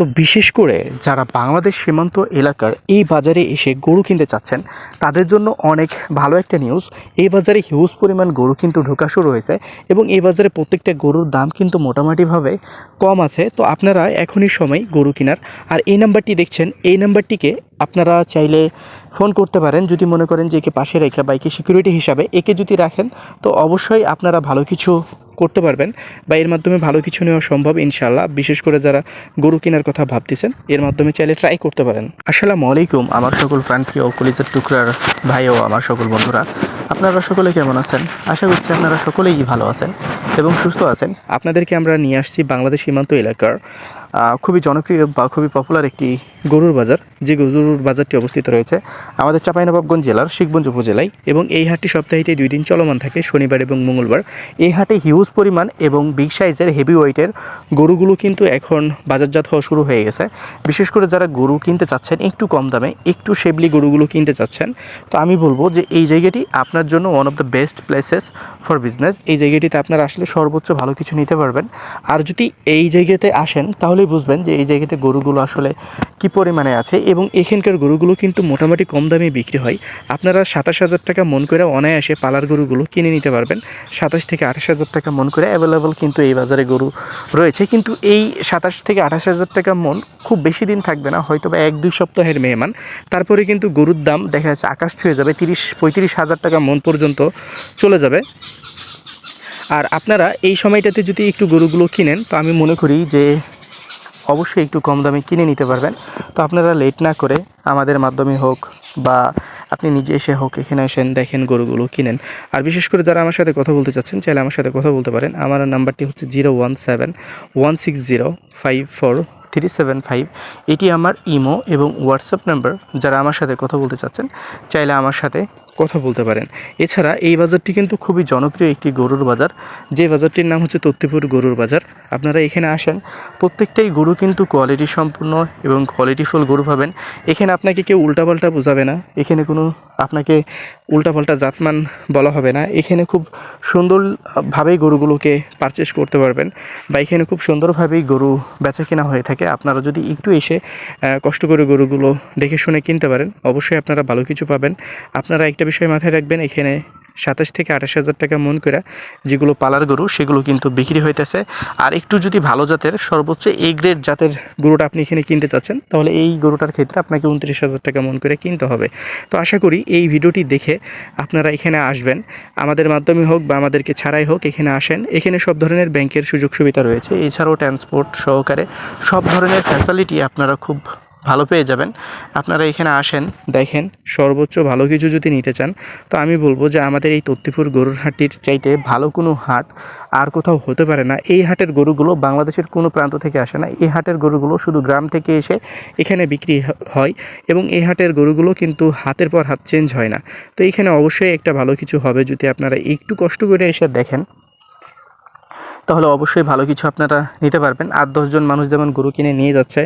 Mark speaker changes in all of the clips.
Speaker 1: তো বিশেষ করে যারা বাংলাদেশ সীমান্ত এলাকার এই বাজারে এসে গরু কিনতে চাচ্ছেন, তাদের জন্য অনেক ভালো একটা নিউজ এই বাজারে হিউজ পরিমাণ গরু কিন্তু ঢোকা শুরু হয়েছে এবং এই বাজারে প্রত্যেকটা গরুর দাম কিন্তু মোটামুটিভাবে কম আছে। তো আপনারা এখনই সময় গরু কেনার। আর এই নাম্বারটি দেখছেন, এই নাম্বারটিকে আপনারা চাইলে ফোন করতে পারেন। যদি মনে করেন যে একে পাশে রেখে বা একে সিকিউরিটি হিসাবে একে যদি রাখেন, তো অবশ্যই আপনারা ভালো কিছু করতে পারবেন বা এর মাধ্যমে ভালো কিছু নেওয়া সম্ভব ইনশাল্লাহ বিশেষ করে যারা গরু কেনার কথা ভাবতেছেন এর মাধ্যমে চাইলে ট্রাই করতে পারেন। আসসালামু আলাইকুম আমার সকল প্রাণপ্রিয় কলিজার টুকরার ভাই ও আমার সকল বন্ধুরা। আপনারা সকলে কেমন আছেন? আশা করছি আপনারা সকলেই ভালো আছেন এবং সুস্থ আছেন। আপনাদেরকে আমরা নিয়ে আসছি বাংলাদেশ সীমান্ত এলাকার খুবই জনপ্রিয় বা খুবই পপুলার একটি গরুর বাজার, যে গরুর বাজারটি অবস্থিত রয়েছে, আমাদের চাঁপাইনবাবগঞ্জ জেলার শিখগঞ্জ উপজেলায় এবং এই হাটটি সপ্তাহে দুই দিন চলমান থাকে, শনিবার এবং মঙ্গলবার। এই হাটে হিউজ পরিমাণ এবং বিগ সাইজের হেভি ওয়েটের গরুগুলো কিন্তু এখন বাজারজাত হওয়া শুরু হয়ে গেছে। বিশেষ করে যারা গরু কিনতে চাচ্ছেন, একটু কম দামে, একটু শেবলি গরুগুলো কিনতে চাচ্ছেন, তো আমি বলব যে এই জায়গাটি আপনার জন্য one of the best places for business এই জায়গাটিতে আপনারা আসলে সর্বোচ্চ ভালো কিছু নিতে পারবেন। আর যদি এই জায়গাতে আসেন, তাহলেই বুঝবেন যে এই জায়গাতে গরুগুলো আসলে কি পরিমাণে আছে এবং এখানকার গরুগুলো কিন্তু মোটামুটি কম দামে বিক্রি হয়। আপনারা সাতাশ হাজার টাকা মন করে অনায়াসে পালার গরুগুলো কিনে নিতে পারবেন। সাতাশ থেকে আঠাশ হাজার টাকা মন করে অ্যাভেলেবল কিন্তু এই বাজারে গরু রয়েছে। কিন্তু এই সাতাশ থেকে আঠাশ হাজার টাকা মন খুব বেশি দিন থাকবে না, হয়তো বা এক দুই সপ্তাহের মেহমান। তারপরে কিন্তু গরুর দাম দেখা যাচ্ছে আকাশ ছুঁয়ে যাবে, তিরিশ, পঁয়ত্রিশ হাজার টাকা মন পর্যন্ত চলে যাবে। আর আপনারা এই সময়টাতে যদি একটু গরুগুলো কিনেন, তো আমি মনে করি যে অবশ্যই একটু কম দামে কিনে নিতে পারবেন। তো আপনারা লেট না করে আমাদের মাধ্যমে হোক বা আপনি নিজে এসে হোক, এখানে আসেন, দেখেন গরুগুলো কিনেন। আর বিশেষ করে যারা আমার সাথে কথা বলতে চাচ্ছেন, চাইলে আমার সাথে কথা বলতে পারেন। আমার নাম্বারটি হচ্ছে zero one seven one six zero five four three seven five. এটি আমার ইমো এবং হোয়াটসঅ্যাপ নাম্বার। যারা আমার সাথে কথা বলতে চাচ্ছেন, চাইলে আমার সাথে কথা বলতে পারেন। এছাড়া এই বাজারটি কিন্তু খুবই জনপ্রিয় একটি গরুর বাজার। যে বাজারটির নাম হচ্ছে তত্তিপুর গরুর বাজার। আপনারা এখানে আসেন, প্রত্যেকটাই গরু কিন্তু কোয়ালিটি সম্পূর্ণ এবং কোয়ালিটিফুল গরু পাবেন। এখানে আপনাকে কেউ উল্টাপাল্টা বোঝাবে না। এখানে কোনো আপনাকে উল্টাপাল্টা জাতমান বলা হবে না। এখানে খুব সুন্দরভাবেই গরুগুলোকে পারচেস করতে পারবেন বা এখানে খুব সুন্দরভাবেই গরু বেচা কেনা হয়ে থাকে। আপনারা যদি একটু এসে কষ্ট করে গরুগুলো দেখে শুনে কিনতে পারেন, অবশ্যই আপনারা ভালো কিছু পাবেন। আপনারা একটা বিষয় মাথায় রাখবেন, এখানে সাতাশ থেকে আঠাশ হাজার টাকা মন করে যেগুলো পালার গরু, সেগুলো কিন্তু বিক্রি হইতেছে। আর একটু যদি ভালো জাতের, সর্বোচ্চ এ গ্রেড জাতের গরুটা আপনি এখানে কিনতে চাচ্ছেন, তাহলে এই গরুটার ক্ষেত্রে আপনাকে উনত্রিশ হাজার টাকা মন করে কিনতে হবে। তো আশা করি এই ভিডিওটি দেখে আপনারা এখানে আসবেন। আমাদের মাধ্যমে হোক বা আমাদেরকে ছাড়াই হোক, এখানে আসেন। এখানে সব ধরনের ব্যাংকের সুযোগ সুবিধা রয়েছে। এছাড়াও ট্রান্সপোর্ট সহকারে সব ধরনের ফ্যাসিলিটি আপনারা খুব ভালো পেয়ে যাবেন। আপনারা এখানে আসেন, দেখেন সর্বোচ্চ ভালো কিছু যদি নিতে চান, তো আমি বলব যে আমাদের এই তত্তিপুর গরুর হাটটির চাইতে ভালো কোনো হাট আর কোথাও হতে পারে না। এই হাটের গরুগুলো বাংলাদেশের কোনো প্রান্ত থেকে আসে না। এই হাটের গরুগুলো শুধু গ্রাম থেকে এসে এখানে বিক্রি হয় এবং এই হাটের গরুগুলো কিন্তু হাতের পর হাত চেঞ্জ হয় না। তো এখানে অবশ্যই একটা ভালো কিছু হবে যদি আপনারা একটু কষ্ট করে এসে দেখেন। তাহলে অবশ্যই ভালো কিছু আপনারা নিতে পারবেন। আর দশজন মানুষ যেমন গরু কিনে নিয়ে যাচ্ছে,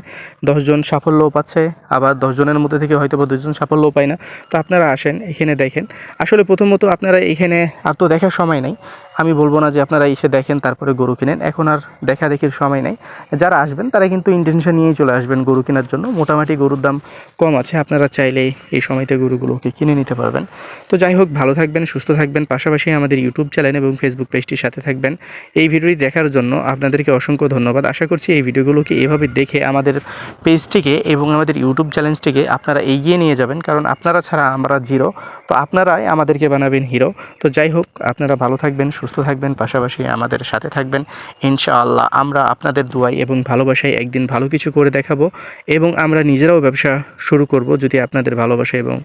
Speaker 1: দশজন সাফল্যও পাচ্ছে, আবার দশজনের মধ্যে থেকে হয়তো বা দুজন সাফল্যও পায় না। তো আপনারা আসেন, এখানে দেখেন। আসলে প্রথমত আপনারা এখানে আর তো দেখার সময় নেই। আমি বলব না যে আপনারা এসে দেখেন, তারপরে গরু কিনেন। এখন আর দেখা দেখির সময় নেই। যারা আসবেন, তারা কিন্তু ইন্টেনশন নিয়েই চলে আসবেন গরু কেনার জন্য। মোটামুটি গরুর দাম কম আছে, আপনারা চাইলে এই সময়তে গরুগুলোকে কিনে নিতে পারবেন। তো যাই হোক, ভালো থাকবেন, সুস্থ থাকবেন। পাশাপাশি আমাদের ইউটিউব চ্যানেল এবং ফেসবুক পেজটির সাথে থাকবেন। এই ভিডিওটি দেখার জন্য আপনাদেরকে অসংখ্য ধন্যবাদ। আশা করছি এই ভিডিওগুলোকে এভাবে দেখে আমাদের পেজটিকে এবং আমাদের ইউটিউব চ্যানেলটিকে আপনারা এগিয়ে নিয়ে যাবেন। কারণ আপনারা ছাড়া আমরা জিরো তো আপনারাই আমাদেরকে বানাবেন হিরো তো যাই হোক, আপনারা ভালো থাকবেন সুস্থ থাকবেন, পাশাপাশি আমাদের সাথে থাকবেন। ইনশাআল্লাহ আমরা আপনাদের দোয়াই এবং ভালোবাসায় একদিন ভালো কিছু করে দেখাবো এবং আমরা নিজেরাও ব্যবসা শুরু করব যদি আপনাদের ভালোবাসা এবং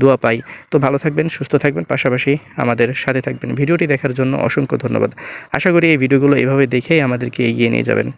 Speaker 1: দোয়া পাই। তো ভালো থাকবেন, সুস্থ থাকবেন, পাশাপাশি আমাদের সাথে থাকবেন। ভিডিওটি দেখার জন্য অসংখ্য ধন্যবাদ। আশা করি এই ভিডিওগুলো এভাবে দেখেই আমাদেরকে এগিয়ে নিয়ে যাবেন।